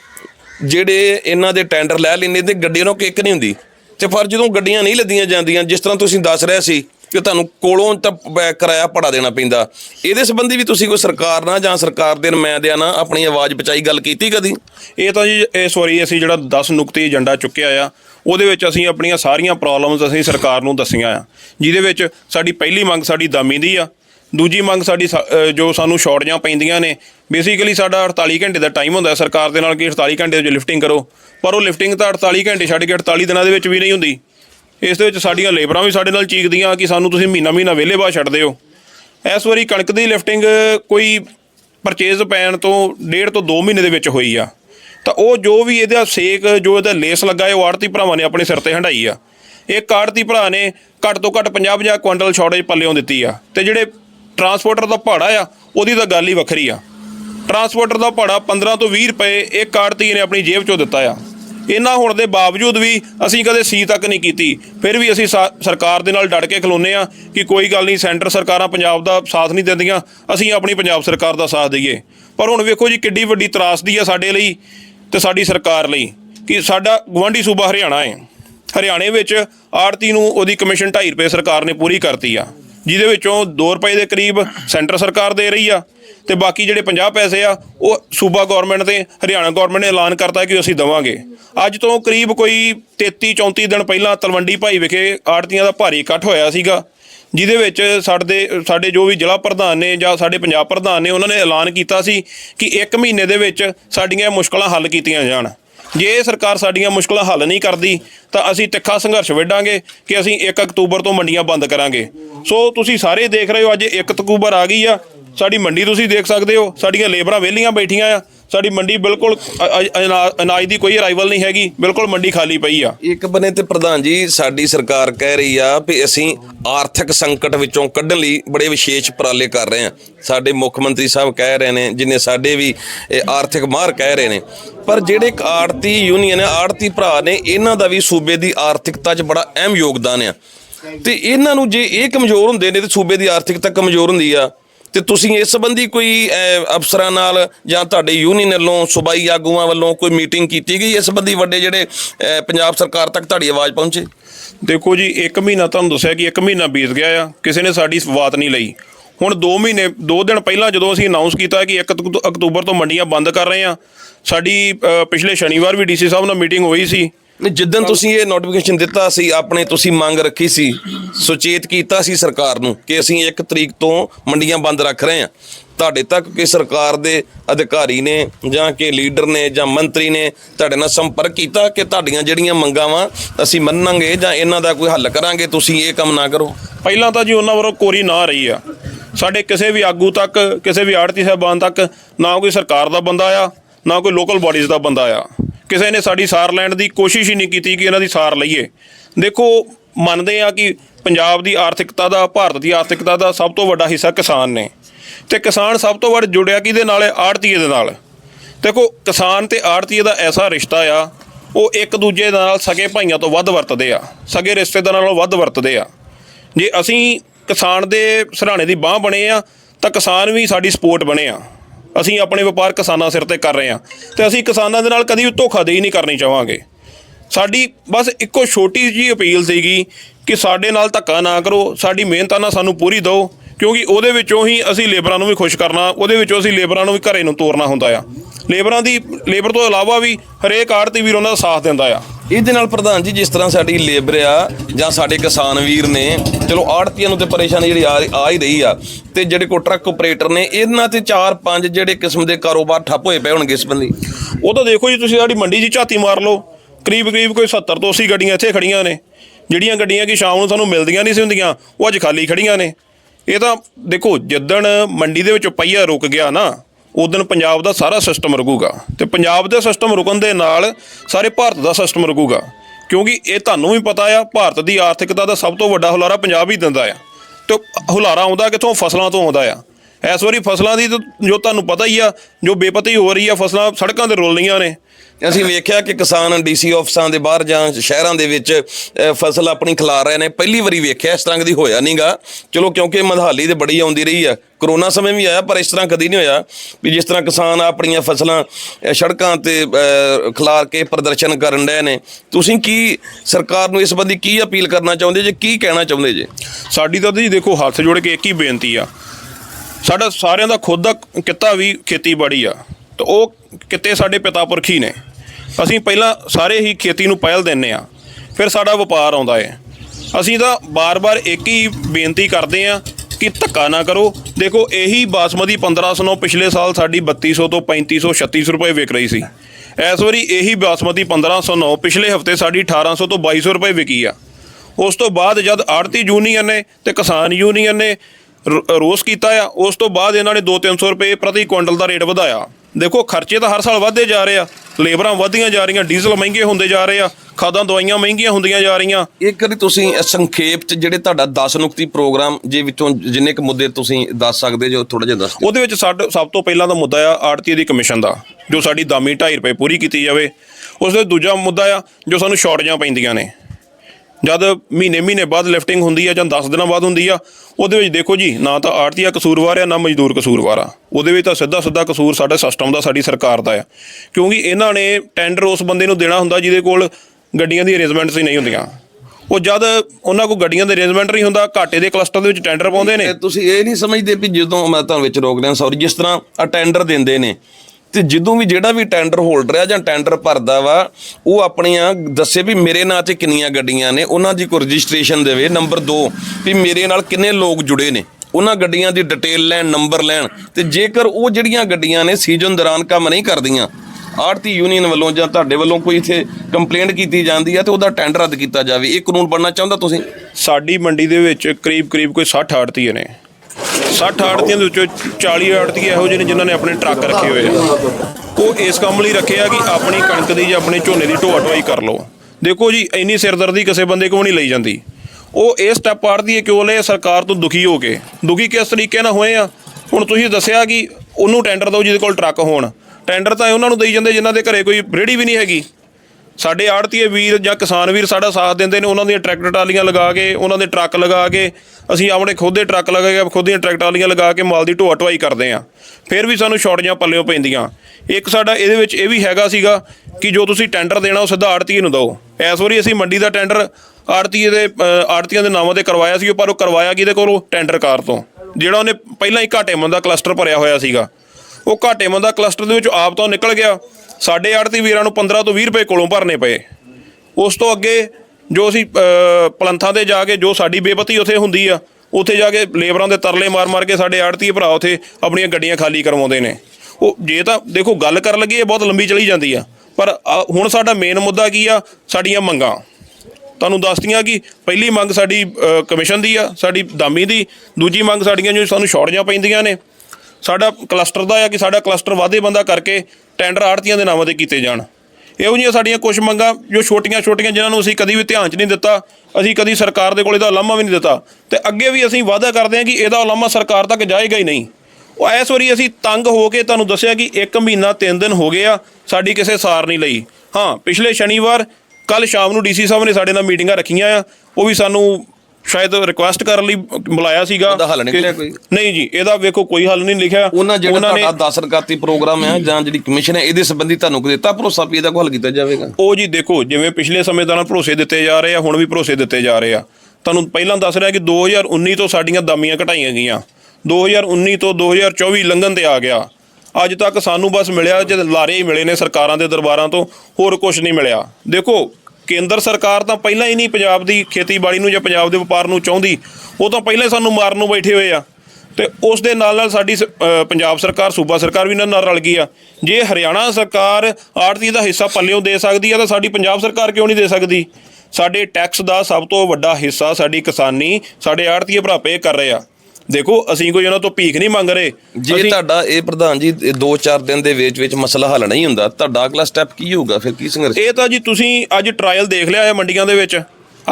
ਜਿਹੜੇ ਇਹਨਾਂ ਦੇ ਟੈਂਡਰ ਲੈ ਲੈਂਦੇ ਤੇ ਗੱਡੀਆਂ ਨੂੰ ਕਿੱਕ ਨਹੀਂ ਹੁੰਦੀ। ਤੇ ਪਰ ਜਦੋਂ ਗੱਡੀਆਂ ਨਹੀਂ ਲੱਦੀਆਂ ਜਾਂਦੀਆਂ, ਜਿਸ ਤਰ੍ਹਾਂ ਤੁਸੀਂ ਦੱਸ ਰਹੇ ਸੀ ਕਿ ਤੁਹਾਨੂੰ ਕੋਲੋਂ ਤਾਂ ਪ- ਕਿਰਾਇਆ ਪੜਾ ਦੇਣਾ ਪੈਂਦਾ, ਇਹਦੇ ਸੰਬੰਧੀ ਵੀ ਤੁਸੀਂ ਕੋਈ ਸਰਕਾਰ ਨਾਲ ਜਾਂ ਸਰਕਾਰ ਦੇ ਨੁਮਾਇੰਦਿਆਂ ਨਾਲ ਆਪਣੀ ਆਵਾਜ਼ ਬਚਾਈ ਗੱਲ ਕੀਤੀ ਕਦੀ? ਇਹ ਤਾਂ ਜੀ ਇਸ ਵਾਰੀ ਅਸੀਂ ਜਿਹੜਾ 10 ਨੁਕਤੇ ਏਜੰਡਾ ਚੁੱਕਿਆ ਆ, ਉਹਦੇ ਵਿੱਚ ਅਸੀਂ ਆਪਣੀਆਂ ਸਾਰੀਆਂ ਪ੍ਰੋਬਲਮਸ ਅਸੀਂ ਸਰਕਾਰ ਨੂੰ ਦੱਸੀਆਂ ਆ, ਜਿਹਦੇ ਵਿੱਚ ਸਾਡੀ ਪਹਿਲੀ ਮੰਗ ਸਾਡੀ ਦਾਮੀ ਦੀ ਆ, ਦੂਜੀ ਮੰਗ ਸਾਡੀ ਸਾ- ਜੋ ਸਾਨੂੰ ਸ਼ਾਰਟੀਆਂ ਪੈਂਦੀਆਂ ਨੇ ਬੇਸਿਕਲੀ ਸਾਡਾ 48 ਘੰਟੇ ਦਾ ਟਾਈਮ ਹੁੰਦਾ, ਸਰਕਾਰ ਦੇ ਨਾਲ ਕਿ 48 ਘੰਟੇ ਵਿੱਚ ਲਿਫਟਿੰਗ ਕਰੋ ਪਰ ਉਹ ਲਿਫਟਿੰਗ ਤਾਂ 48 ਘੰਟੇ ਛੱਡ ਕੇ 48 ਦਿਨਾਂ ਦੇ ਵਿੱਚ ਵੀ ਨਹੀਂ ਹੁੰਦੀ। ਇਸ ਦੇ ਵਿੱਚ ਸਾਡੀਆਂ ਲੇਬਰਾਂ ਵੀ ਸਾਡੇ ਨਾਲ ਚੀਕਦੀਆਂ ਕਿ ਸਾਨੂੰ ਤੁਸੀਂ ਮਹੀਨਾ ਮਹੀਨਾ ਵਿਹਲੇ ਬਾਅਦ ਛੱਡਦੇ ਹੋ ਇਸ ਵਾਰੀ ਕਣਕ ਦੀ ਲਿਫਟਿੰਗ ਕੋਈ ਪਰਚੇਜ਼ ਪੈਣ ਤੋਂ ਡੇਢ ਤੋਂ 2 ਮਹੀਨੇ ਦੇ ਵਿੱਚ ਹੋਈ ਆ। ਤਾਂ ਉਹ ਜੋ ਵੀ ਇਹਦਾ ਸੇਕ, ਜੋ ਇਹਦਾ ਲੇਸ ਲੱਗਾ ਹੈ, ਉਹ ਆੜਤੀ ਭਰਾਵਾਂ ਨੇ ਆਪਣੇ ਸਿਰ ਤੇ ਹੰਡਾਈ ਆ। ਇੱਕ ਆੜਤੀ ਭਰਾ ਨੇ ਘੱਟ ਤੋਂ ਘੱਟ 50-50 ਕੁਇੰਟਲ ਸ਼ਾਰਟੇਜ ਪੱਲਿਓਂ ਦਿੱਤੀ ਆ। ਤੇ ਜਿਹੜੇ ਟਰਾਂਸਪੋਰਟਰ ਦਾ ਭਾੜਾ ਆ, ਉਹਦੀ ਤਾਂ ਗੱਲ ਹੀ ਵੱਖਰੀ ਆ। ਟਰਾਂਸਪੋਰਟਰ ਦਾ ਭਾੜਾ 15 ਤੋਂ 20 ਰੁਪਏ ਇੱਕ ਆੜਤੀ ਨੇ ਆਪਣੀ ਜੇਬ ਚੋਂ ਦਿੱਤਾ ਆ। ਇਹਨਾਂ ਹੋਣ ਦੇ ਬਾਵਜੂਦ ਵੀ ਅਸੀਂ ਕਦੇ ਸੀ ਤੱਕ ਨਹੀਂ ਕੀਤੀ। ਫਿਰ ਵੀ ਅਸੀਂ ਸਾ- ਸਰਕਾਰ ਦੇ ਨਾਲ ਡਟ ਕੇ ਖਲੋਨੇ ਆ ਕਿ ਕੋਈ ਗੱਲ ਨਹੀਂ, ਸੈਂਟਰ ਸਰਕਾਰਾਂ ਪੰਜਾਬ ਦਾ ਸਾਥ ਨਹੀਂ ਦਿੰਦੀਆਂ, ਅਸੀਂ ਆਪਣੀ ਪੰਜਾਬ ਸਰਕਾਰ ਦਾ ਸਾਥ ਦਈਏ। ਪਰ ਹੁਣ ਵੇਖੋ ਜੀ ਕਿੱਡੀ ਵੱਡੀ ਤਰਾਸਦੀ ਆ ਸਾਡੇ ਲਈ ਤੇ ਸਾਡੀ ਸਰਕਾਰ ਲਈ ਕਿ ਸਾਡਾ ਗਵਾਂਢੀ ਸੂਬਾ ਹਰਿਆਣਾ ਹੈ। ਹਰਿਆਣੇ ਵਿੱਚ ਆੜਤੀ ਨੂੰ ਉਹਦੀ ਕਮਿਸ਼ਨ 2.5 ਰੁਪਏ ਸਰਕਾਰ ਨੇ ਪੂਰੀ ਕਰਤੀ ਆ, ਜਿਹਦੇ ਵਿੱਚੋਂ 2 ਰੁਪਏ ਦੇ ਕਰੀਬ ਸੈਂਟਰ ਸਰਕਾਰ ਦੇ ਰਹੀ ਆ ਤੇ ਬਾਕੀ ਜਿਹੜੇ 50 ਪੈਸੇ ਆ, ਉਹ ਸੂਬਾ ਗਵਰਨਮੈਂਟ ਤੇ, ਹਰਿਆਣਾ ਗਵਰਨਮੈਂਟ ਨੇ ਐਲਾਨ ਕਰਤਾ ਕਿ ਅਸੀਂ ਦਵਾਂਗੇ। ਅੱਜ ਤੋਂ ਕਰੀਬ ਕੋਈ 33 34 ਦਿਨ ਪਹਿਲਾਂ ਤਲਵੰਡੀ ਭਾਈ ਵਿਖੇ ਆੜਤੀਆਂ ਦਾ ਭਾਰੀ ਇਕੱਠ ਹੋਇਆ ਸੀਗਾ, ਜਿਹਦੇ ਵਿੱਚ ਸਾਡੇ ਸਾਡੇ ਜੋ ਵੀ ਜ਼ਿਲ੍ਹਾ ਪ੍ਰਧਾਨ ਨੇ ਜਾਂ ਸਾਡੇ ਪੰਜਾਬ ਪ੍ਰਧਾਨ ਨੇ, ਉਹਨਾਂ ਨੇ ਐਲਾਨ ਕੀਤਾ ਸੀ ਕਿ 1 ਮਹੀਨੇ ਦੇ ਵਿੱਚ ਸਾਡੀਆਂ ਇਹ ਮੁਸ਼ਕਲਾਂ ਹੱਲ ਕੀਤੀਆਂ ਜਾਣ। ਜੇ ਸਰਕਾਰ ਸਾਡੀਆਂ ਮੁਸ਼ਕਲਾਂ ਹੱਲ ਨਹੀਂ ਕਰਦੀ, ਤਾਂ ਅਸੀਂ ਤਿੱਖਾ ਸੰਘਰਸ਼ ਵਿੱਢਾਂਗੇ ਕਿ ਅਸੀਂ 1 ਅਕਤੂਬਰ ਤੋਂ ਮੰਡੀਆਂ ਬੰਦ ਕਰਾਂਗੇ। ਸੋ ਤੁਸੀਂ ਸਾਰੇ ਦੇਖ ਰਹੇ ਹੋ, ਅੱਜ 1 ਅਕਤੂਬਰ ਆ ਗਈ ਆ ਸਾਡੀ ਮੰਡੀ ਤੁਸੀਂ ਦੇਖ ਸਕਦੇ ਹੋ, ਸਾਡੀਆਂ ਲੇਬਰਾਂ ਵਿਹਲੀਆਂ ਬੈਠੀਆਂ ਆ। ਸਾਡੀ ਮੰਡੀ ਬਿਲਕੁਲ ਅ- ਅ- ਅਨਾ- ਅਨਾਜ ਦੀ ਕੋਈ ਅਰਾਈਵਲ ਨਹੀਂ ਹੈਗੀ, ਬਿਲਕੁਲ ਮੰਡੀ ਖਾਲੀ ਪਈ ਆ। ਇੱਕ ਬਨੇ ਤੇ ਪ੍ਰਧਾਨ ਜੀ, ਸਾਡੀ ਸਰਕਾਰ ਕਹਿ ਰਹੀ ਆ ਵੀ ਅਸੀਂ ਆਰਥਿਕ ਸੰਕਟ ਵਿੱਚੋਂ ਕੱਢਣ ਲਈ ਬੜੇ ਵਿਸ਼ੇਸ਼ ਉਪਰਾਲੇ ਕਰ ਰਹੇ ਹਾਂ ਸਾਡੇ ਮੁੱਖ ਮੰਤਰੀ ਸਾਹਿਬ ਕਹਿ ਰਹੇ ਨੇ, ਜਿਨੇ ਸਾਡੇ ਵੀ ਇਹ ਆਰਥਿਕ ਮਾਹਰ ਕਹਿ ਰਹੇ ਨੇ। ਪਰ ਜਿਹੜੇ ਇੱਕ ਆੜਤੀ ਯੂਨੀਅਨ ਹੈ ਆੜਤੀ ਭਰਾ ਨੇ, ਇਹਨਾਂ ਦਾ ਵੀ ਸੂਬੇ ਦੀ ਆਰਥਿਕਤਾ 'ਚ ਬੜਾ ਅਹਿਮ ਯੋਗਦਾਨ ਆ। ਤੇ ਇਹਨਾਂ ਨੂੰ ਜੇ ਇਹ ਕਮਜ਼ੋਰ ਹੁੰਦੇ ਨੇ, ਤੇ ਸੂਬੇ ਦੀ ਆਰਥਿਕਤਾ ਕਮਜ਼ੋਰ ਹੁੰਦੀ ਆ। ਤੇ ਤੁਸੀਂ ਇਸ ਸੰਬੰਧੀ ਕੋਈ ਅਫਸਰਾਂ ਨਾਲ ਜਾਂ ਤੁਹਾਡੇ ਯੂਨੀਅਨ ਵੱਲੋਂ, ਸੂਬਾਈ ਆਗੂਆਂ ਵੱਲੋਂ ਕੋਈ ਮੀਟਿੰਗ ਕੀਤੀ ਗਈ ਇਸ ਸੰਬੰਧੀ ਵੱਡੇ ਜਿਹੜੇ ਪੰਜਾਬ ਸਰਕਾਰ ਤੱਕ ਤੁਹਾਡੀ ਆਵਾਜ਼ ਪਹੁੰਚੇ? ਦੇਖੋ ਜੀ 1 ਮਹੀਨਾ ਤੁਹਾਨੂੰ ਦੱਸਿਆ ਕਿ 1 ਮਹੀਨਾ ਬੀਤ ਗਿਆ ਆ, ਕਿਸੇ ਨੇ ਸਾਡੀ ਬਾਤ ਨਹੀਂ ਲਈ। ਹੁਣ 2 ਮਹੀਨੇ 2 ਦਿਨ ਪਹਿਲਾਂ ਜਦੋਂ ਅਸੀਂ ਅਨਾਉਂਸ ਕੀਤਾ ਕਿ 1 ਅਕਤੂ- ਅਕਤੂਬਰ ਤੋਂ ਮੰਡੀਆਂ ਬੰਦ ਕਰ ਰਹੇ ਆ, ਸਾਡੀ ਪਿਛਲੇ ਸ਼ਨੀਵਾਰ ਵੀ ਡੀਸੀ ਸਾਹਿਬ ਨਾਲ ਮੀਟਿੰਗ ਹੋਈ ਸੀ ਜਿੱਦਨ ਤੁਸੀਂ ਇਹ ਨੋਟੀਫਿਕੇਸ਼ਨ ਦਿੱਤਾ ਸੀ ਆਪਣੇ ਤੁਸੀਂ ਮੰਗ ਰੱਖੀ ਸੀ ਸੁਚੇਤ ਕੀਤਾ ਸੀ ਸਰਕਾਰ ਨੂੰ ਕਿ ਅਸੀਂ 1 ਤਰੀਕ ਤੋਂ ਮੰਡੀਆਂ ਬੰਦ ਰੱਖ ਰਹੇ ਹਾਂ। ਤੁਹਾਡੇ ਤੱਕ ਕਿ ਸਰਕਾਰ ਦੇ ਅਧਿਕਾਰੀ ਨੇ ਜਾਂ ਕਿ ਲੀਡਰ ਨੇ ਜਾਂ ਮੰਤਰੀ ਨੇ ਤੁਹਾਡੇ ਨਾਲ ਸੰਪਰਕ ਕੀਤਾ ਕਿ ਤੁਹਾਡੀਆਂ ਜਿਹੜੀਆਂ ਮੰਗਾਂ ਵਾ ਅਸੀਂ ਮੰਨਾਂਗੇ ਜਾਂ ਇਹਨਾਂ ਦਾ ਕੋਈ ਹੱਲ ਕਰਾਂਗੇ? ਤੁਸੀਂ ਇਹ ਕੰਮ ਨਾ ਕਰੋ। ਪਹਿਲਾਂ ਤਾਂ ਜੀ ਉਹਨਾਂ ਵੱਲੋਂ ਕੋਰੀ ਨਾ ਰਹੀ ਆ। ਸਾਡੇ ਕਿਸੇ ਵੀ ਆਗੂ ਤੱਕ ਕਿਸੇ ਵੀ ਆੜਤੀ ਸਾਹਿਬਾਨ ਤੱਕ ਨਾ ਕੋਈ ਸਰਕਾਰ ਦਾ ਬੰਦਾ ਆ ਨਾ ਕੋਈ ਲੋਕਲ ਬਾਡੀਜ਼ ਦਾ ਬੰਦਾ ਆ ਕਿਸੇ ਨੇ ਸਾਡੀ ਸਾਰ ਲੈਣ ਦੀ ਕੋਸ਼ਿਸ਼ ਹੀ ਨਹੀਂ ਕੀਤੀ ਕਿ ਇਹਨਾਂ ਦੀ ਸਾਰ ਲਈਏ। ਦੇਖੋ, ਮੰਨਦੇ ਆ ਕਿ ਪੰਜਾਬ ਦੀ ਆਰਥਿਕਤਾ ਦਾ, ਭਾਰਤ ਦੀ ਆਰਥਿਕਤਾ ਦਾ ਸਭ ਤੋਂ ਵੱਡਾ ਹਿੱਸਾ ਕਿਸਾਨ ਨੇ। ਤੇ ਕਿਸਾਨ ਸਭ ਤੋਂ ਵੱਧ ਜੁੜਿਆ ਕਿਹਦੇ ਨਾਲ ਹੈ? ਆੜਤੀਏ ਦੇ ਨਾਲ। ਦੇਖੋ, ਕਿਸਾਨ ਤੇ ਆੜਤੀਏ ਦਾ ਐਸਾ ਰਿਸ਼ਤਾ ਆ, ਉਹ ਇੱਕ ਦੂਜੇ ਨਾਲ ਸਗੇ ਭਾਈਆਂ ਤੋਂ ਵੱਧ ਵਰਤਦੇ ਆ, ਸਗੇ ਰਿਸ਼ਤੇਦਾਰਾਂ ਨਾਲੋਂ ਵੱਧ ਵਰਤਦੇ ਆ। ਜੇ ਅਸੀਂ ਕਿਸਾਨ ਦੇ ਸਰਾਣੇ ਦੀ ਬਾਹ ਬਣੇ ਆ, ਤਾਂ ਕਿਸਾਨ ਵੀ ਸਾਡੀ ਸਪੋਰਟ ਬਣੇ ਆ। ਅਸੀਂ ਆਪਣੇ ਵਪਾਰ ਕਿਸਾਨਾਂ ਸਿਰ ਤੇ ਕਰ ਰਹੇ ਹਾਂ ਤੇ ਅਸੀਂ ਕਿਸਾਨਾਂ ਦੇ ਨਾਲ ਕਦੀ ਵੀ ਧੋਖਾਦੇਹੀ ਨਹੀਂ ਕਰਨੀ ਚਾਹਾਂਗੇ। ਸਾਡੀ ਬਸ ਇੱਕੋ ਛੋਟੀ ਜੀ ਅਪੀਲ ਸੀਗੀ ਕਿ ਸਾਡੇ ਨਾਲ ਧੱਕਾ ਨਾ ਕਰੋ, ਸਾਡੀ ਮਿਹਨਤਾਂ ਨਾਲ ਸਾਨੂੰ ਪੂਰੀ ਦਿਓ, ਕਿਉਂਕਿ ਉਹਦੇ ਵਿੱਚੋਂ ਹੀ ਅਸੀਂ ਲੇਬਰਾਂ ਨੂੰ ਵੀ ਖੁਸ਼ ਕਰਨਾ, ਉਹਦੇ ਵਿੱਚੋਂ ਅਸੀਂ ਲੇਬਰਾਂ ਨੂੰ ਵੀ ਘਰੇ ਨੂੰ ਤੋਰਨਾ ਹੁੰਦਾ ਆ। ਲੇਬਰਾਂ ਦੀ ਲੇਬਰ ਤੋਂ ਇਲਾਵਾ ਵੀ ਹਰੇਕ ਆੜਤੀ ਵੀਰ ਉਹਨਾਂ ਦਾ ਸਾਥ ਦਿੰਦਾ ਆ। ਇਹਦੇ ਨਾਲ ਪ੍ਰਧਾਨ ਜੀ ਜਿਸ ਤਰ੍ਹਾਂ ਸਾਡੀ ਲੇਬਰ ਆ ਜਾਂ ਸਾਡੇ ਕਿਸਾਨ ਵੀਰ ਨੇ ਚਲੋ ਆੜਤੀਆਂ ਨੂੰ ਤੇ ਪਰੇਸ਼ਾਨੀ ਜਿਹੜੀ ਆ ਆ ਹੀ ਰਹੀ ਆ ਤੇ ਜਿਹੜੇ ਕੋ ਟਰੱਕ ਆਪਰੇਟਰ ਨੇ ਇਹਨਾਂ ਤੇ 4-5 ਜਿਹੜੇ ਕਿਸਮ ਦੇ ਕਾਰੋਬਾਰ ਠੱਪ ਹੋਏ ਪਏ ਹੋਣਗੇ ਇਸ ਬੰਦੀ। ਉਹ ਤਾਂ ਦੇਖੋ ਜੀ ਤੁਸੀਂ ਸਾਡੀ ਮੰਡੀ 'ਚ ਝਾਤੀ ਮਾਰ ਲਓ। ਕਰੀਬ ਕਰੀਬ ਕੋਈ 70 ਤੋਂ 80 ਗੱਡੀਆਂ ਇੱਥੇ ਖੜੀਆਂ ਨੇ। ਜਿਹੜੀਆਂ ਗੱਡੀਆਂ ਕਿ ਸ਼ਾਮ ਨੂੰ ਸਾਨੂੰ ਮਿਲਦੀਆਂ ਨਹੀਂ ਸੀ ਹੁੰਦੀਆਂ ਉਹ ਅੱਜ ਖਾਲੀ ਖੜੀਆਂ ਨੇ। ਇਹ ਤਾਂ ਦੇਖੋ ਜਿੱਦਣ ਮੰਡੀ ਦੇ ਵਿੱਚ ਪਈਆ ਰੁਕ ਗਿਆ ਨਾ ਉਦੋਂ ਪੰਜਾਬ ਦਾ ਸਾਰਾ ਸਿਸਟਮ ਰੁਕੂਗਾ ਤੇ ਪੰਜਾਬ ਦੇ ਸਿਸਟਮ ਰੁਕਣ ਦੇ ਨਾਲ ਸਾਰੇ ਭਾਰਤ ਦਾ ਸਿਸਟਮ ਰੁਕੂਗਾ। ਕਿਉਂਕਿ ਇਹ ਤੁਹਾਨੂੰ ਵੀ ਪਤਾ ਆ, ਭਾਰਤ ਦੀ ਆਰਥਿਕਤਾ ਦਾ ਸਭ ਤੋਂ ਵੱਡਾ ਹੁਲਾਰਾ ਪੰਜਾਬ ਹੀ ਦਿੰਦਾ ਆ। ਤੇ ਹੁਲਾਰਾ ਆਉਂਦਾ ਕਿੱਥੋਂ? ਫਸਲਾਂ ਤੋਂ ਆਉਂਦਾ ਆ। ਇਸ ਵਾਰੀ ਫਸਲਾਂ ਦੀ ਜੋ ਤੁਹਾਨੂੰ ਪਤਾ ਹੀ ਆ, ਜੋ ਬੇਪਤੀ ਹੋ ਰਹੀ ਆ, ਫਸਲਾਂ ਸੜਕਾਂ ਤੇ ਰੁਲ ਰਹੀਆਂ ਨੇ। ਅਸੀਂ ਵੇਖਿਆ ਕਿ ਕਿਸਾਨ ਡੀਸੀ ਆਫਿਸਾਂ ਦੇ ਬਾਹਰ ਜਾਂ ਸ਼ਹਿਰਾਂ ਦੇ ਵਿੱਚ ਫਸਲ ਆਪਣੀ ਖਿਲਾ ਰਹੇ ਨੇ। ਪਹਿਲੀ ਵਾਰੀ ਵੇਖਿਆ, ਇਸ ਤਰ੍ਹਾਂ ਕਦੀ ਹੋਇਆ ਨਹੀਂਗਾ ਚਲੋ, ਕਿਉਂਕਿ ਮਧਾਲੀ ਤੇ ਬੜੀ ਆਉਂਦੀ ਰਹੀ ਆ। ਕਰੋਨਾ ਸਮੇਂ ਵੀ ਆਇਆ, ਪਰ ਇਸ ਤਰ੍ਹਾਂ ਕਦੀ ਨਹੀਂ ਹੋਇਆ ਵੀ ਜਿਸ ਤਰ੍ਹਾਂ ਕਿਸਾਨ ਆਪਣੀਆਂ ਫਸਲਾਂ ਸੜਕਾਂ ਤੇ ਖਿਲਾਰ ਕੇ ਪ੍ਰਦਰਸ਼ਨ ਕਰਨ ਰਹੇ ਨੇ। ਤੁਸੀਂ ਕੀ ਸਰਕਾਰ ਨੂੰ ਇਸ ਸੰਬੰਧੀ ਕੀ ਅਪੀਲ ਕਰਨਾ ਚਾਹੁੰਦੇ ਜੇ, ਕੀ ਕਹਿਣਾ ਚਾਹੁੰਦੇ ਜੇ? ਸਾਡੀ ਤਾਂ ਜੀ ਦੇਖੋ, ਹੱਥ ਜੋੜ ਕੇ ਇੱਕ ਹੀ ਬੇਨਤੀ ਆ। ਸਾਡਾ ਸਾਰਿਆਂ ਦਾ ਖੁਦ ਦਾ ਕਿੱਤਾ ਵੀ ਖੇਤੀਬਾੜੀ ਆ। ਤੇ ਉਹ ਕਿੱਤੇ ਸਾਡੇ ਪਿਤਾ ਪੁਰਖੀ ਨੇ। ਅਸੀਂ ਪਹਿਲਾਂ ਸਾਰੇ ਹੀ ਖੇਤੀ ਨੂੰ ਪਹਿਲ ਦਿੰਨੇ ਆ ਫਿਰ ਸਾਡਾ ਵਪਾਰ ਆਉਂਦਾ ਹੈ। ਅਸੀਂ ਤਾਂ ਬਾਰ-ਬਾਰ ਇੱਕ ਹੀ ਬੇਨਤੀ ਕਰਦੇ ਆ ਕਿ ਧੱਕਾ ਨਾ ਕਰੋ। ਦੇਖੋ, ਇਹੀ ਬਾਸਮਤੀ 1509 ਪਿਛਲੇ ਸਾਲ ਸਾਡੀ 3200 ਤੋਂ 3500 3600 ਰੁਪਏ ਵਿਕ ਰਹੀ ਸੀ। ਇਸ ਵਾਰੀ ਇਹੀ ਬਾਸਮਤੀ 1509 ਪਿਛਲੇ ਹਫ਼ਤੇ ਸਾਡੀ 1800 ਤੋਂ 2200 ਰੁਪਏ ਵਿਕੀ ਆ। ਉਸ ਤੋਂ ਬਾਅਦ ਜਦ ਆੜਤੀ ਯੂਨੀਅਨ ਨੇ ਤੇ ਕਿਸਾਨ ਯੂਨੀਅਨ ਨੇ ਰੋਸ ਕੀਤਾ ਆ, ਉਸ ਤੋਂ ਬਾਅਦ ਇਹਨਾਂ ਨੇ 2-300 ਰੁਪਏ ਪ੍ਰਤੀ ਕੁਇੰਟਲ ਦਾ ਰੇਟ ਵਧਾਇਆ। ਦੇਖੋ ਖਰਚੇ ਤਾਂ ਹਰ ਸਾਲ ਵਧਦੇ ਜਾ ਰਹੇ ਆ। ਲੇਬਰਾਂ ਵਧਦੀਆਂ ਜਾ ਰਹੀਆਂ ਡੀਜ਼ਲ ਮਹਿੰਗੇ ਹੁੰਦੇ ਜਾ ਰਹੇ ਆ ਖਾਦਾਂ ਦਵਾਈਆਂ ਮਹਿੰਗੀਆਂ ਹੁੰਦੀਆਂ ਜਾ ਰਹੀਆਂ। ਇੱਕ ਵਾਰੀ ਤੁਸੀਂ ਸੰਖੇਪ ਚ ਜਿਹੜੇ ਤੁਹਾਡਾ 10 ਨੁਕਤੀ ਪ੍ਰੋਗਰਾਮ ਜੇ ਵਿੱਚੋਂ ਜਿੰਨੇ ਕੁ ਮੁੱਦੇ ਤੁਸੀਂ ਦੱਸ ਸਕਦੇ ਜੋ ਥੋੜਾ ਜਿਹਾ ਦੱਸ ਦਿਓ। ਉਹਦੇ ਵਿੱਚ ਸਾਡ ਸਭ ਤੋਂ ਪਹਿਲਾਂ ਦਾ ਮੁੱਦਾ ਆ ਆੜਤੀ ਦੀ ਕਮਿਸ਼ਨ ਦਾ ਜੋ ਸਾਡੀ ਦਾਮੀ 2.5 ਰੁਪਏ ਪੂਰੀ ਕੀਤੀ ਜਾਵੇ। ਉਸ ਦੇ ਦੂਜਾ ਮੁੱਦਾ ਆ ਜੋ ਸਾਨੂੰ ਸ਼ਾਰਟੇਜਾਂ ਪੈਂਦੀਆਂ ਨੇ। ਜਦ ਮਹੀਨੇ ਮਹੀਨੇ ਬਾਅਦ ਲਿਫਟਿੰਗ ਹੁੰਦੀ ਆ ਜਾਂ 10 ਦਿਨਾਂ ਬਾਅਦ ਹੁੰਦੀ ਆ, ਉਹਦੇ ਵਿੱਚ ਦੇਖੋ ਜੀ, ਨਾ ਤਾਂ ਆੜਤੀਆ ਕਸੂਰਵਾਰ ਆ, ਨਾ ਮਜ਼ਦੂਰ ਕਸੂਰਵਾਰ ਆ। ਉਹਦੇ ਵਿੱਚ ਤਾਂ ਸਿੱਧਾ ਸਿੱਧਾ ਕਸੂਰ ਸਾਡੇ ਸਿਸਟਮ ਦਾ, ਸਾਡੀ ਸਰਕਾਰ ਦਾ ਆ। ਕਿਉਂਕਿ ਇਹਨਾਂ ਨੇ ਟੈਂਡਰ ਉਸ ਬੰਦੇ ਨੂੰ ਦੇਣਾ ਹੁੰਦਾ ਜਿਹਦੇ ਕੋਲ ਗੱਡੀਆਂ ਦੀ ਅਰੇਂਜਮੈਂਟਸ ਹੀ ਨਹੀਂ ਹੁੰਦੀਆਂ। ਉਹ ਜਦ ਉਹਨਾਂ ਕੋਲ ਗੱਡੀਆਂ ਦੇ ਅਰੇਂਜਮੈਂਟ ਨਹੀਂ ਹੁੰਦਾ, ਘਾਟੇ ਦੇ ਕਲਸਟਰ ਦੇ ਵਿੱਚ ਟੈਂਡਰ ਪਾਉਂਦੇ ਨੇ। ਤੁਸੀਂ ਇਹ ਨਹੀਂ ਸਮਝਦੇ ਵੀ ਜਦੋਂ ਮੈਂ ਤੁਹਾਨੂੰ ਵਿੱਚ ਰੋਕ ਰਿਹਾ ਸੌਰੀ ਜਿਸ ਤਰ੍ਹਾਂ ਆ ਟੈਂਡਰ ਦਿੰਦੇ ਨੇ ਤੇ ਜਦੋਂ ਵੀ ਜਿਹੜਾ ਵੀ ਟੈਂਡਰ ਹੋਲਡਰ ਆ ਜਾਂ ਟੈਂਡਰ ਭਰਦਾ ਵਾ, ਉਹ ਆਪਣੀਆਂ ਦੱਸੇ ਵੀ ਮੇਰੇ ਨਾਂ ਤੇ ਕਿੰਨੀਆਂ ਗੱਡੀਆਂ ਨੇ, ਉਹਨਾਂ ਦੀ ਕੋਈ ਰਜਿਸਟ੍ਰੇਸ਼ਨ ਦੇਵੇ। ਨੰਬਰ 2 ਵੀ ਮੇਰੇ ਨਾਲ ਕਿੰਨੇ ਲੋਕ ਜੁੜੇ ਨੇ। ਉਹਨਾਂ ਗੱਡੀਆਂ ਦੀ ਡਿਟੇਲ ਲੈਣ ਨੰਬਰ ਲੈਣ। ਤੇ ਜੇਕਰ ਉਹ ਜਿਹੜੀਆਂ ਗੱਡੀਆਂ ਨੇ ਸੀਜ਼ਨ ਦੌਰਾਨ ਕੰਮ ਨਹੀਂ ਕਰਦੀਆਂ ਆੜਤੀ ਯੂਨੀਅਨ ਵੱਲੋਂ ਜਾਂ ਤੁਹਾਡੇ ਵੱਲੋਂ ਕੋਈ ਇੱਥੇ ਕੰਪਲੇਂਟ ਕੀਤੀ ਜਾਂਦੀ ਹੈ ਤੇ ਉਹਦਾ ਟੈਂਡਰ ਰੱਦ ਕੀਤਾ ਜਾਵੇ। ਇਹ ਕਾਨੂੰਨ ਬਣਨਾ ਚਾਹੁੰਦਾ ਤੁਸੀਂ? ਸਾਡੀ ਮੰਡੀ ਦੇ ਵਿੱਚ ਕਰੀਬ ਕਰੀਬ ਕੋਈ 60 ਆੜਤੀਏ ਨੇ। 60 ਆੜਤੀਆਂ ਦੇ ਵਿੱਚੋਂ 40 ਆੜਤੀਏ ਇਹੋ ਜਿਹੇ ਨੇ ਜਿਨ੍ਹਾਂ ਨੇ ਆਪਣੇ ਟਰੱਕ ਰੱਖੇ ਹੋਏ ਆ। ਉਹ ਇਸ ਕੰਮ ਲਈ ਰੱਖੇ ਆ ਕਿ ਆਪਣੀ ਕਣਕ ਦੀ ਜਾਂ ਆਪਣੇ ਝੋਨੇ ਦੀ ਢੋਆ ਢੋਆਈ ਕਰ ਲਓ। ਦੇਖੋ ਜੀ, ਇੰਨੀ ਸਿਰਦਰਦੀ ਕਿਸੇ ਬੰਦੇ ਕੋਲ ਨਹੀਂ ਲਈ ਜਾਂਦੀ। ਉਹ ਇਹ ਸਟੈਪ ਆੜਦੀ ਹੈ ਕਿਉਂ ਲਏ ਸਰਕਾਰ ਤੋਂ ਦੁਖੀ ਹੋ ਕੇ, ਦੁਖੀ ਕਿਸ ਤਰੀਕੇ ਨਾਲ ਹੋਏ ਆ? ਹੁਣ ਤੁਸੀਂ ਦੱਸਿਆ ਕਿ ਉਹਨੂੰ ਟੈਂਡਰ ਦਿਓ ਜਿਹਦੇ ਕੋਲ ਟਰੱਕ ਹੋਣ। ਟੈਂਡਰ ਤਾਂ ਉਹਨਾਂ ਨੂੰ ਦੇਈ ਜਾਂਦੇ ਜਿਨ੍ਹਾਂ ਦੇ ਘਰੇ ਕੋਈ ਰੇੜੀ ਵੀ ਨਹੀਂ ਹੈਗੀ। ਸਾਡੇ ਆੜਤੀਏ ਵੀਰ ਜਾਂ ਕਿਸਾਨ ਵੀਰ ਸਾਡਾ ਸਾਥ ਦਿੰਦੇ ਨੇ, ਉਹਨਾਂ ਦੀਆਂ ਟਰੈਕਟਰ ਟਰਾਲੀਆਂ ਲਗਾ ਕੇ, ਉਹਨਾਂ ਦੇ ਟਰੱਕ ਲਗਾ ਕੇ, ਅਸੀਂ ਆਪਣੇ ਖੁਦ ਦੇ ਟਰੱਕ ਲਗਾ ਕੇ, ਖੁਦ ਦੀਆਂ ਟਰੈਕਟਰ ਟਰਾਲੀਆਂ ਲਗਾ ਕੇ ਮਾਲ ਦੀ ਢੋਆ ਢੁਆਈ ਕਰਦੇ ਆ ਫਿਰ ਵੀ ਸਾਨੂੰ ਸ਼ਾਰਟੀਆਂ ਪੱਲਿਓ ਪੈਂਦੀਆਂ। ਇੱਕ ਸਾਡਾ ਇਹਦੇ ਵਿੱਚ ਇਹ ਵੀ ਹੈਗਾ ਸੀਗਾ ਕਿ ਜੋ ਤੁਸੀਂ ਟੈਂਡਰ ਦੇਣਾ, ਉਹ ਸਿੱਧਾ ਆੜਤੀਏ ਨੂੰ ਦਿਓ। ਇਸ ਵਾਰੀ ਅਸੀਂ ਮੰਡੀ ਦਾ ਟੈਂਡਰ ਆੜਤੀਏ ਦੇ ਆੜਤੀਆਂ ਦੇ ਨਾਵਾਂ ਤੇ ਕਰਵਾਇਆ ਸੀ, ਪਰ ਉਹ ਕਰਵਾਇਆ ਕਿਹਦੇ ਕੋਲੋਂ? ਟੈਂਡਰ ਕਾਰ ਤੋਂ। ਜਿਹੜਾ ਉਹਨੇ ਪਹਿਲਾਂ ਹੀ ਘਾਟੇ ਮੰਦ ਦਾ ਕਲਸਟਰ ਭਰਿਆ ਹੋਇਆ ਸੀਗਾ। ਉਹ ਘਾਟੇ ਮੰਦ ਦਾ ਕਲਸਟਰ ਦੇ ਵਿੱਚ ਆਪ ਤੋਂ ਨਿਕਲ ਗਿਆ। ਸਾਡੇ ਆੜਤੀ ਵੀਰਾਂ ਨੂੰ 15 ਤੋਂ 20 ਰੁਪਏ ਕੋਲੋਂ ਭਰਨੇ ਪਏ। ਉਸ ਤੋਂ ਅੱਗੇ ਜੋ ਅਸੀਂ ਅ, ਪਲੰਥਾਂ ਤੇ ਜਾ ਕੇ ਜੋ ਸਾਡੀ ਬੇਪਤੀ ਉੱਥੇ ਹੁੰਦੀ ਆ ਉੱਥੇ ਜਾ ਕੇ ਲੇਬਰਾਂ ਦੇ ਤਰਲੇ ਮਾਰ-ਮਾਰ ਕੇ ਸਾਡੇ ਆੜਤੀ ਭਰਾ ਉੱਥੇ ਆਪਣੀਆਂ ਗੱਡੀਆਂ ਖਾਲੀ ਕਰਵਾਉਂਦੇ ਨੇ। ਉਹ ਜੇ ਤਾਂ ਦੇਖੋ ਗੱਲ ਕਰਨ ਲੱਗੇ ਇਹ ਬਹੁਤ ਲੰਬੀ ਚਲੀ ਜਾਂਦੀ ਆ ਪਰ ਅ, ਹੁਣ ਸਾਡਾ ਮੇਨ ਮੁੱਦਾ ਕੀ ਆ? ਸਾਡੀਆਂ ਮੰਗਾਂ। ਤੁਹਾਨੂੰ ਦੱਸਦੀਆਂ ਕਿ ਪਹਿਲੀ ਮੰਗ ਸਾਡੀ ਕਮਿਸ਼ਨ ਦੀ ਆ ਸਾਡੀ ਦਾਮੀ ਦੀ। ਦੂਜੀ ਮੰਗ ਸਾਡੀਆਂ ਜੋ ਸਾਨੂੰ ਸ਼ਾਰਟੀਆਂ ਪੈਂਦੀਆਂ ਨੇ। ਸਾਡਾ ਕਲਸਟਰ ਦਾ ਆ ਕਿ ਸਾਡਾ ਕਲਸਟਰ ਵਾਧੇ ਬੰਦਾ ਕਰਕੇ ਟੈਂਡਰ ਆੜਤੀਆਂ ਦੇ ਨਾਵਾਂ ਤੇ ਕੀਤੇ ਜਾਣ। ਇਹੋ ਜਿਹੀਆਂ ਸਾਡੀਆਂ ਕੁਝ ਮੰਗਾਂ, ਜੋ ਛੋਟੀਆਂ ਛੋਟੀਆਂ ਜਿਨ੍ਹਾਂ ਨੂੰ ਅਸੀਂ ਕਦੀ ਵੀ ਧਿਆਨ 'ਚ ਨਹੀਂ ਦਿੱਤਾ, ਅਸੀਂ ਕਦੀ ਸਰਕਾਰ ਦੇ ਕੋਲ ਇਹਦਾ ਉਲਾਮਾ ਵੀ ਨਹੀਂ ਦਿੱਤਾ। ਤੇ ਅੱਗੇ ਵੀ ਅਸੀਂ ਵਾਅਦਾ ਕਰਦੇ ਹਾਂ ਕਿ ਇਹਦਾ ਉਲਾਮਾ ਸਰਕਾਰ ਤੱਕ ਜਾਏਗਾ ਹੀ ਨਹੀਂ। ਉਹ ਇਸ ਵਾਰੀ ਅਸੀਂ ਤੰਗ ਹੋ ਕੇ ਤੁਹਾਨੂੰ ਦੱਸਿਆ ਕਿ 1 ਮਹੀਨਾ 3 ਦਿਨ ਹੋ ਗਏ ਆ, ਸਾਡੀ ਕਿਸੇ ਸਾਰ ਨਹੀਂ ਲਈ। ਹਾਂ, ਪਿਛਲੇ ਸ਼ਨੀਵਾਰ ਕੱਲ ਸ਼ਾਮ ਨੂੰ ਡੀਸੀ ਸਾਹਿਬ ਨੇ ਸਾਡੇ ਨਾਲ ਮੀਟਿੰਗਾਂ ਰੱਖੀਆਂ ਆ, ਉਹ ਵੀ ਸਾਨੂੰ ਸ਼ਾਇਦ ਰਿਕੁਐਸਟ ਕਰਨ ਲਈ ਬੁਲਾਇਆ ਸੀਗਾ। ਉਹਦਾ ਹੱਲ ਨਿਕਲਿਆ ਕੋਈ? ਨਹੀਂ ਜੀ ਇਹਦਾ ਵੇਖੋ ਕੋਈ ਹੱਲ ਨਹੀਂ ਲਿਖਿਆ। ਉਹਨਾਂ ਜਿਹੜਾ ਤੁਹਾਡਾ 10 ਰਕਾਤੀ ਪ੍ਰੋਗਰਾਮ ਹੈ ਜਾਂ ਜਿਹੜੀ ਕਮਿਸ਼ਨ ਹੈ ਇਹਦੇ ਸੰਬੰਧੀ ਤੁਹਾਨੂੰ ਕੋਈ ਦਿੱਤਾ ਭਰੋਸਾ ਵੀ ਇਹਦਾ ਕੋਈ ਹੱਲ ਕੀਤਾ ਜਾਵੇਗਾ? ਉਹ ਜੀ ਦੇਖੋ ਜਿਵੇਂ ਪਿਛਲੇ ਸਮੇਂ ਦੌਰਾਨ ਭਰੋਸੇ ਦਿੱਤੇ ਜਾ ਰਹੇ ਆ ਹੁਣ ਵੀ ਭਰੋਸੇ ਦਿੱਤੇ ਜਾ ਰਹੇ ਆ। ਤੁਹਾਨੂੰ ਪਹਿਲਾਂ ਦੱਸ ਰਿਹਾ ਕਿ 2019 ਤੋਂ ਸਾਡੀਆਂ ਦਾਮੀਆਂ ਘਟਾਈਆਂ ਗਈਆਂ। 2019 ਤੋਂ 2024 ਲੰਘਣ ਤੇ ਆ ਗਿਆ। ਅੱਜ ਤੱਕ ਸਾਨੂੰ ਬਸ ਮਿਲਿਆ ਜਦ ਲਾਰੇ ਹੀ ਮਿਲੇ ਨੇ ਸਰਕਾਰਾਂ ਦੇ ਦਰਬਾਰਾਂ ਤੋਂ ਹੋਰ ਕੁਝ ਨਹੀਂ ਮਿਲਿਆ। ਦੇਖੋ ਕੇਂਦਰ ਸਰਕਾਰ ਤਾਂ ਪਹਿਲਾਂ ਹੀ ਨਹੀਂ ਪੰਜਾਬ ਦੀ ਖੇਤੀਬਾੜੀ ਨੂੰ ਜਾਂ ਪੰਜਾਬ ਦੇ ਵਪਾਰ ਨੂੰ ਚਾਹੁੰਦੀ, ਉਹ ਤਾਂ ਪਹਿਲਾਂ ਹੀ ਸਾਨੂੰ ਮਾਰਨ ਨੂੰ ਬੈਠੇ ਹੋਏ ਆ। ਤੇ ਉਸ ਦੇ ਨਾਲ ਨਾਲ ਸਾਡੀ ਪੰਜਾਬ ਸਰਕਾਰ, ਸੂਬਾ ਸਰਕਾਰ ਵੀ ਇਹਨਾਂ ਨਾਲ ਰਲ ਗਈ ਆ। ਜੇ ਹਰਿਆਣਾ ਸਰਕਾਰ ਆੜਤੀ ਦਾ ਹਿੱਸਾ ਪੱਲਿਓਂ ਦੇ ਸਕਦੀ ਆ, ਤਾਂ ਸਾਡੀ ਪੰਜਾਬ ਸਰਕਾਰ ਕਿਉਂ ਨਹੀਂ ਦੇ ਸਕਦੀ? ਸਾਡੇ ਟੈਕਸ ਦਾ ਸਭ ਤੋਂ ਵੱਡਾ ਹਿੱਸਾ ਸਾਡੀ ਕਿਸਾਨੀ, ਸਾਡੇ ਆੜਤੀਏ ਭਰਾ ਪੇ ਕਰ ਰਹੇ ਆ। ਦੇਖੋ ਅਸੀਂ ਕੋਈ ਉਹਨਾਂ ਤੋਂ ਭੀਖ ਨਹੀਂ ਮੰਗ ਰਹੇ। ਜੇ ਤੁਹਾਡਾ ਇਹ ਪ੍ਰਧਾਨ ਜੀ 2-4 ਦਿਨ ਦੇ ਵਿੱਚ ਵਿੱਚ ਮਸਲਾ ਹੱਲ ਨਹੀਂ ਹੁੰਦਾ। ਤੁਹਾਡਾ ਅਗਲਾ ਸਟੈਪ ਕੀ ਹੋਊਗਾ? ਫਿਰ ਕੀ ਸੰਘਰਸ਼? ਇਹ ਤਾਂ ਜੀ ਤੁਸੀਂ ਅੱਜ ਟ੍ਰਾਇਲ ਦੇਖ ਲਿਆ ਹੈ ਮੰਡੀਆਂ ਦੇ ਵਿੱਚ।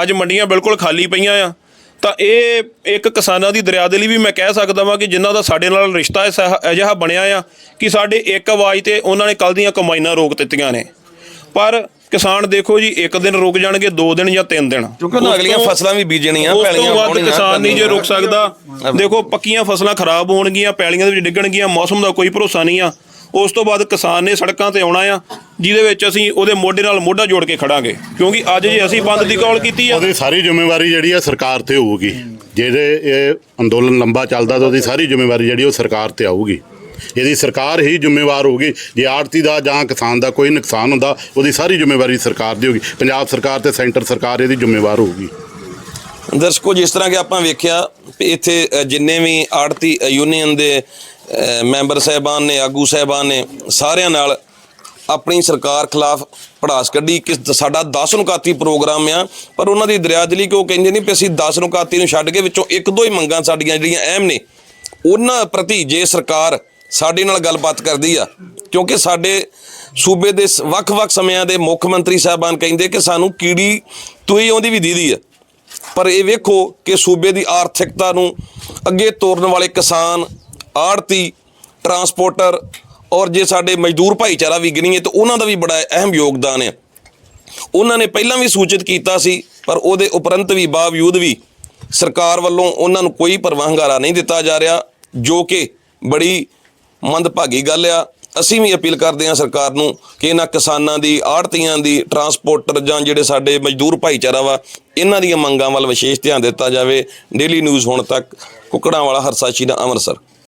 ਅੱਜ ਮੰਡੀਆਂ ਬਿਲਕੁਲ ਖਾਲੀ ਪਈਆਂ ਆ। ਤਾਂ ਇਹ ਇੱਕ ਕਿਸਾਨਾਂ ਦੀ ਦਰਿਆ ਦੇ ਲਈ ਵੀ ਮੈਂ ਕਹਿ ਸਕਦਾ ਵਾਂ ਕਿ ਜਿਨ੍ਹਾਂ ਦਾ ਸਾਡੇ ਨਾਲ ਰਿਸ਼ਤਾ ਅਜਿਹਾ ਬਣਿਆ ਆ ਕਿ ਸਾਡੇ ਇੱਕ ਆਵਾਜ਼ ਤੇ ਉਹਨਾਂ ਨੇ ਕੱਲ ਦੀਆਂ ਕਮਾਈਆਂ ਰੋਕ ਦਿੱਤੀਆਂ ਨੇ। ਪਰ ਕਿਸਾਨ ਦੇਖੋ ਜੀ ਇੱਕ ਦਿਨ ਰੁਕ ਜਾਣਗੇ ਦੋ ਦਿਨ ਜਾਂ ਤਿੰਨ ਦਿਨ। ਕਿਉਂਕਿ ਉਹਨਾਂ ਅਗਲੀਆਂ ਫਸਲਾਂ ਵੀ ਬੀਜਣੀਆਂ ਪੈਲੀਆਂ ਵੱਧ ਕਿਸਾਨ ਨਹੀਂ ਜੇ। ਰੁਕ ਸਕਦਾ। ਦੇਖੋ ਪੱਕੀਆਂ ਫਸਲਾਂ ਖਰਾਬ ਹੋਣਗੀਆਂ ਪੈਲੀਆਂ ਦੇ ਵਿੱਚ ਡਿੱਗਣਗੀਆਂ ਮੌਸਮ ਦਾ ਕੋਈ ਭਰੋਸਾ ਨਹੀਂ ਆ। ਉਸ ਤੋਂ ਬਾਅਦ ਕਿਸਾਨ ਨੇ ਸੜਕਾਂ ਤੇ ਆਉਣਾ ਆ ਜਿਹਦੇ ਵਿੱਚ ਅਸੀਂ ਉਹਦੇ ਮੋਢੇ ਨਾਲ ਮੋਢਾ ਜੋੜ ਕੇ ਖੜਾਂਗੇ। ਕਿਉਂਕਿ ਅੱਜ ਜੇ ਅਸੀਂ ਬੰਦ ਦੀ ਕਾਲ ਕੀਤੀ ਆ ਉਹਦੀ ਸਾਰੀ ਜ਼ਿੰਮੇਵਾਰੀ ਜਿਹੜੀ ਆ ਸਰਕਾਰ ਤੇ ਹੋਊਗੀ। ਜਿਹੜੇ ਇਹ ਅੰਦੋਲਨ ਲੰਬਾ ਚੱਲਦਾ ਤਾਂ ਉਹਦੀ ਸਾਰੀ ਜ਼ਿੰਮੇਵਾਰੀ ਜਿਹੜੀ ਉਹ ਸਰਕਾਰ ਤੇ ਆਊਗੀ। ਇਹਦੀ ਸਰਕਾਰ ਹੀ ਜ਼ਿੰਮੇਵਾਰ ਹੋਊਗੀ। ਜੇ ਆੜਤੀ ਦਾ ਜਾਂ ਕਿਸਾਨ ਦਾ ਕੋਈ ਨੁਕਸਾਨ ਹੁੰਦਾ, ਉਹਦੀ ਸਾਰੀ ਜ਼ਿੰਮੇਵਾਰੀ ਸਰਕਾਰ ਦੀ ਹੋਊਗੀ। ਪੰਜਾਬ ਸਰਕਾਰ ਤੇ ਸੈਂਟਰ ਸਰਕਾਰ ਇਹਦੀ ਜ਼ਿੰਮੇਵਾਰ ਹੋਊਗੀ। ਦਰਸ਼ਕੋ, ਜਿਸ ਤਰ੍ਹਾਂ ਕਿ ਆਪਾਂ ਵੇਖਿਆ, ਵੀ ਇੱਥੇ ਜਿੰਨੇ ਵੀ ਆੜਤੀ ਯੂਨੀਅਨ ਦੇ ਮੈਂਬਰ ਸਾਹਿਬਾਨ ਨੇ, ਆਗੂ ਸਾਹਿਬਾਨ ਨੇ, ਸਾਰਿਆਂ ਨਾਲ ਆਪਣੀ ਸਰਕਾਰ ਖਿਲਾਫ ਪੜਾਸ ਕੱਢੀ। ਕਿ ਸਾਡਾ 10 ਨੁਕਾਤੀ ਪ੍ਰੋਗਰਾਮ ਆ, ਪਰ ਉਹਨਾਂ ਦੀ ਦਰਿਆਜਲੀ ਕਿ ਉਹ ਕਹਿੰਦੇ ਨਹੀਂ ਵੀ ਅਸੀਂ 10 ਨੁਕਾਤੀ ਨੂੰ ਛੱਡ ਕੇ ਵਿੱਚੋਂ ਇੱਕ ਦੋ ਹੀ ਮੰਗਾਂ ਸਾਡੀਆਂ ਜਿਹੜੀਆਂ ਅਹਿਮ ਨੇ, ਉਹਨਾਂ ਪ੍ਰਤੀ ਜੇ ਸਰਕਾਰ ਸਾਡੇ ਨਾਲ ਗੱਲਬਾਤ ਕਰਦੀ ਆ। ਕਿਉਂਕਿ ਸਾਡੇ ਸੂਬੇ ਦੇ ਸ- ਵੱਖ-ਵੱਖ ਸਮਿਆਂ ਦੇ ਮੁੱਖ ਮੰਤਰੀ ਸਾਹਿਬਾਨ ਕਹਿੰਦੇ ਕਿ ਸਾਨੂੰ ਕੀੜੀ ਤੂਈ ਆਉਂਦੀ ਵੀ ਦੀਦੀ ਆ। ਪਰ ਇਹ ਵੇਖੋ ਕਿ ਸੂਬੇ ਦੀ ਆਰਥਿਕਤਾ ਨੂੰ ਅੱਗੇ ਤੋਰਨ ਵਾਲੇ ਕਿਸਾਨ ਆੜਤੀ ਟਰਾਂਸਪੋਰਟਰ ਔਰ ਜੇ ਸਾਡੇ ਮਜ਼ਦੂਰ ਭਾਈਚਾਰਾ ਵੀ ਗਿਣੀਏ ਤਾਂ ਉਹਨਾਂ ਦਾ ਵੀ ਬੜਾ ਅਹਿਮ ਯੋਗਦਾਨ ਹੈ ਉਹਨਾਂ ਨੇ ਪਹਿਲਾਂ ਵੀ ਸੂਚਿਤ ਕੀਤਾ ਸੀ, ਪਰ ਉਹਦੇ ਉਪਰੰਤ ਵੀ ਬਾਵਜੂਦ ਵੀ ਸਰਕਾਰ ਵੱਲੋਂ ਉਹਨਾਂ ਨੂੰ ਕੋਈ ਪਰਵਾਹ ਹੰਗਾਰਾ ਨਹੀਂ ਦਿੱਤਾ ਜਾ ਰਿਹਾ, ਜੋ ਕਿ ਬੜੀ ਮੰਦਭਾਗੀ ਗੱਲ ਆ। ਅਸੀਂ ਵੀ ਅਪੀਲ ਕਰਦੇ ਹਾਂ ਸਰਕਾਰ ਨੂੰ ਕਿ ਇਹਨਾਂ ਕਿਸਾਨਾਂ ਦੀ ਆੜਤੀਆਂ ਦੀ ਟਰਾਂਸਪੋਰਟਰ ਜਾਂ ਜਿਹੜੇ ਸਾਡੇ ਮਜ਼ਦੂਰ ਭਾਈਚਾਰਾ ਵਾ, ਇਹਨਾਂ ਦੀਆਂ ਮੰਗਾਂ ਵੱਲ ਵਿਸ਼ੇਸ਼ ਧਿਆਨ ਦਿੱਤਾ ਜਾਵੇ। ਡੇਲੀ ਨਿਊਜ਼ ਹੁਣ ਤੱਕ ਕੁੱਕੜਾਂ ਵਾਲਾ ਹਰਸਾ ਦਾ ਅੰਮ੍ਰਿਤਸਰ।